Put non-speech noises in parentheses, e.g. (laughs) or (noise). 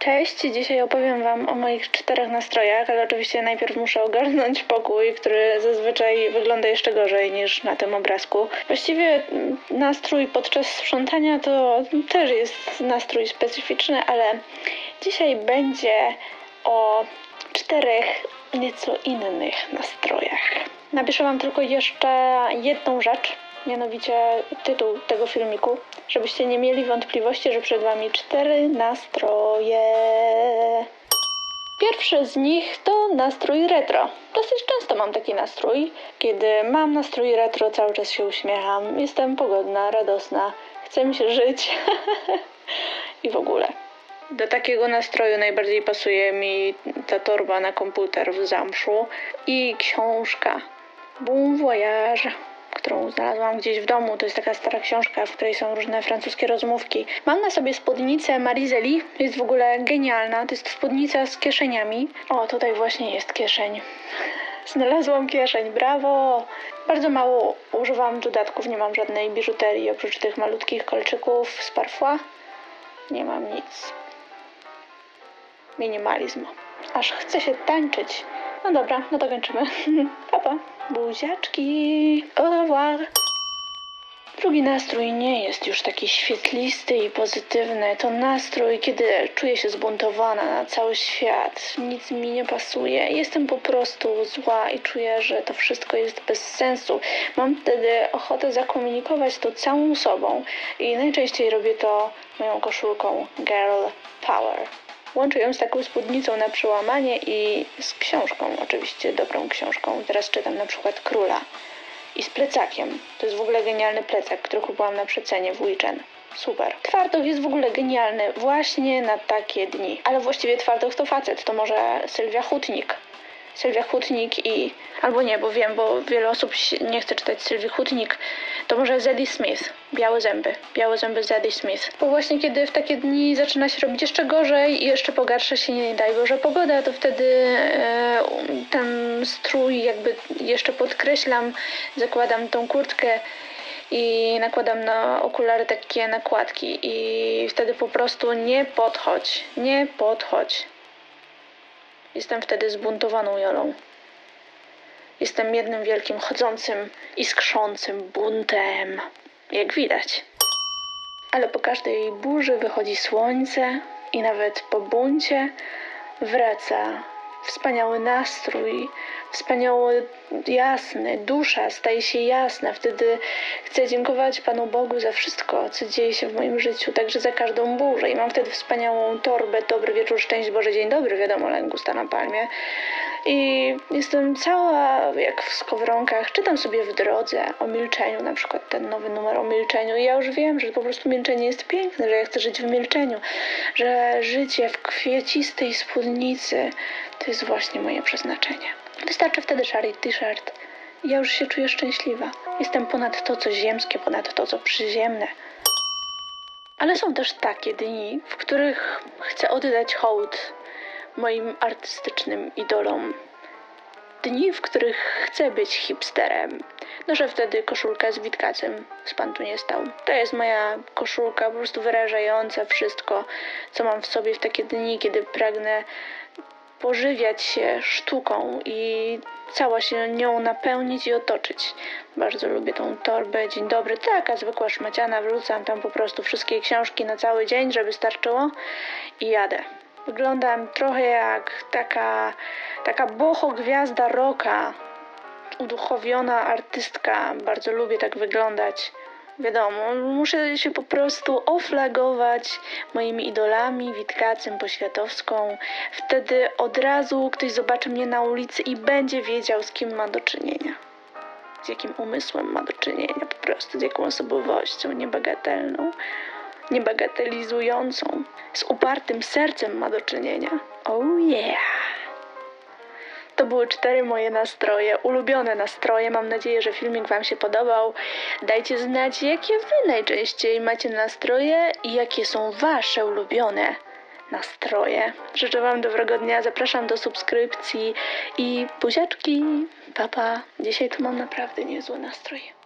Cześć, dzisiaj opowiem Wam o moich czterech nastrojach, ale oczywiście najpierw muszę ogarnąć pokój, który zazwyczaj wygląda jeszcze gorzej niż na tym obrazku. Właściwie mm, nastrój podczas sprzątania to też jest nastrój specyficzny, ale dzisiaj będzie o czterech nieco innych nastrojach. Napiszę Wam tylko jeszcze jedną rzecz, mianowicie tytuł tego filmiku, żebyście nie mieli wątpliwości, że przed Wami cztery nastroje. Pierwszy z nich to nastrój retro. Dosyć często mam taki nastrój. Kiedy mam nastrój retro, cały czas się uśmiecham, jestem pogodna, radosna, chce mi się żyć (laughs) i w ogóle. Do takiego nastroju najbardziej pasuje mi ta torba na komputer w zamszu i książka Bon Voyage, którą znalazłam gdzieś w domu. To jest taka stara książka, w której są różne francuskie rozmówki. Mam na sobie spódnicę Marizeli, jest w ogóle genialna. To jest spódnica z kieszeniami. O, tutaj właśnie jest kieszeń. (laughs) Znalazłam kieszeń, brawo! Bardzo mało używam dodatków, nie mam żadnej biżuterii oprócz tych malutkich kolczyków z parfua. Nie mam nic. Minimalizm. Aż chce się tańczyć. No dobra, no to kończymy. (laughs) pa, pa. Buziaczki. Au revoir. Drugi nastrój nie jest już taki świetlisty i pozytywny. To nastrój, kiedy czuję się zbuntowana na cały świat. Nic mi nie pasuje. Jestem po prostu zła i czuję, że to wszystko jest bez sensu. Mam wtedy ochotę zakomunikować to całą sobą i najczęściej robię to moją koszulką Girl Power. Łączę ją z taką spódnicą na przełamanie i z książką, oczywiście dobrą książką. Teraz czytam na przykład Króla. I z plecakiem. To jest w ogóle genialny plecak, który kupiłam na przecenie w Weekend. Super. Twardoch jest w ogóle genialny właśnie na takie dni. Ale właściwie Twardoch to facet, to może Sylwia Hutnik. Sylwia Hutnik i... Albo nie, bo wiem, bo wiele osób nie chce czytać Sylwii Hutnik. To może Zadie Smith. Białe zęby. Białe zęby Zadie Smith. Bo właśnie kiedy w takie dni zaczyna się robić jeszcze gorzej i jeszcze pogarsza się, nie daj Boże, pogoda, to wtedy e, ten strój jakby jeszcze podkreślam, zakładam tą kurtkę i nakładam na okulary takie nakładki i wtedy po prostu nie podchodź, nie podchodź. Jestem wtedy zbuntowaną Jolą. Jestem jednym wielkim chodzącym i skrzącym buntem, jak widać. Ale po każdej burzy wychodzi słońce i nawet po buncie wraca wspaniały nastrój, wspaniały, jasny, dusza staje się jasna. Wtedy chcę dziękować Panu Bogu za wszystko, co dzieje się w moim życiu, także za każdą burzę. I mam wtedy wspaniałą torbę, dobry wieczór, szczęść Boże, dzień dobry, wiadomo, langusta na palmie. I jestem cała jak w skowronkach. Czytam sobie w drodze o milczeniu, na przykład ten nowy numer o milczeniu. I ja już wiem, że po prostu milczenie jest piękne, że ja chcę żyć w milczeniu, że życie w kwiecistej spódnicy to jest właśnie moje przeznaczenie. Wystarczy wtedy szary t-shirt. Ja już się czuję szczęśliwa. Jestem ponad to, co ziemskie, ponad to, co przyziemne. Ale są też takie dni, w których chcę oddać hołd moim artystycznym idolom. Dni, w których chcę być hipsterem. Noszę wtedy koszulkę z witkacem z pan tu nie stał. To jest moja koszulka, po prostu wyrażająca wszystko, co mam w sobie w takie dni, kiedy pragnę pożywiać się sztuką i cała się nią napełnić i otoczyć. Bardzo lubię tą torbę. Dzień dobry, taka zwykła szmaciana. Wrzucam tam po prostu wszystkie książki na cały dzień, żeby starczyło i jadę. Wyglądam trochę jak taka, taka boho gwiazda rocka, uduchowiona artystka. Bardzo lubię tak wyglądać. Wiadomo, muszę się po prostu oflagować moimi idolami, Witkacem, Poświatowską. Wtedy od razu ktoś zobaczy mnie na ulicy i będzie wiedział, z kim ma do czynienia. Z jakim umysłem ma do czynienia, po prostu z jaką osobowością niebagatelną, niebagatelizującą, z upartym sercem ma do czynienia. Oh yeah! To były cztery moje nastroje, ulubione nastroje. Mam nadzieję, że filmik Wam się podobał. Dajcie znać, jakie Wy najczęściej macie nastroje i jakie są Wasze ulubione nastroje. Życzę Wam dobrego dnia, zapraszam do subskrypcji i buziaczki. Papa, dzisiaj to mam naprawdę niezły nastrój.